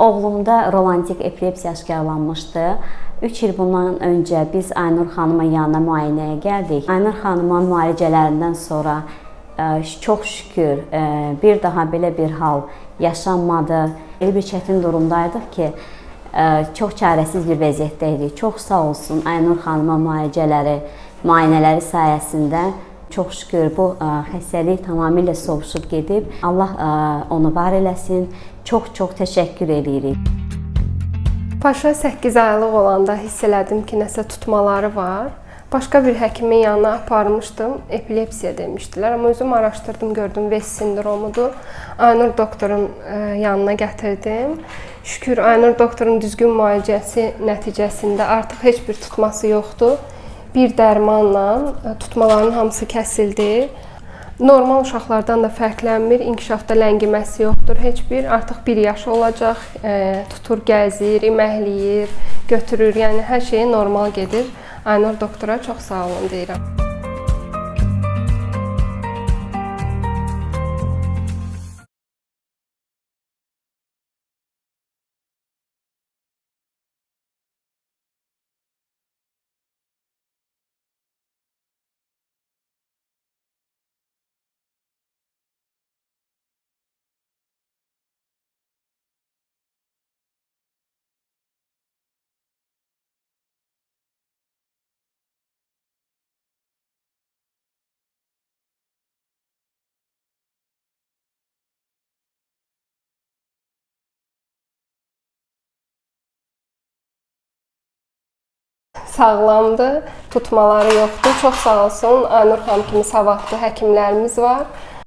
Oğlumda romantik epilepsiya aşkarlanmışdı. 3 il bundan öncə biz Aynur xanımın yanına müayinəyə gəldik. Aynur xanımın müalicələrindən sonra ə, çox şükür ə, bir daha belə bir hal yaşanmadı. Elə bir çətin durumdaydıq ki, ə, çox çarəsiz bir vəziyyətdə idik. Çox sağ olsun Aynur xanımın müalicələri, müayinələri sayəsində çox şükür bu ə, xəstəlik tamamilə sovuşub gedib. Allah ə, onu var eləsin. Çox-çox təşəkkür edirik. Paşa 8 aylıq olanda hiss elədim ki, nəsə tutmaları var. Başqa bir həkimin yanına aparmışdım. Epilepsiya demişdilər, amma özüm araşdırdım, gördüm West sindromudur. Aynur doktorun ə, yanına gətirdim. Şükür Aynur doktorun düzgün müalicəsi nəticəsində artıq heç bir tutması yoxdur. Bir dərmanla ə, tutmaların hamısı kəsildi. Normal uşaqlardan da fərqlənmir. İnkişafda ləngiməsi yoxdur heç bir. Artıq 1 yaşı olacaq. E, tutur, gəzir, iməhləyir, götürür. Yəni hər şey normal gedir. Aynur doktora çox sağ olun deyirəm. Sağlamdır, tutmaları yoxdur. Çox sağ olsun. Aynur xanım kimi savadlı həkimlərimiz var.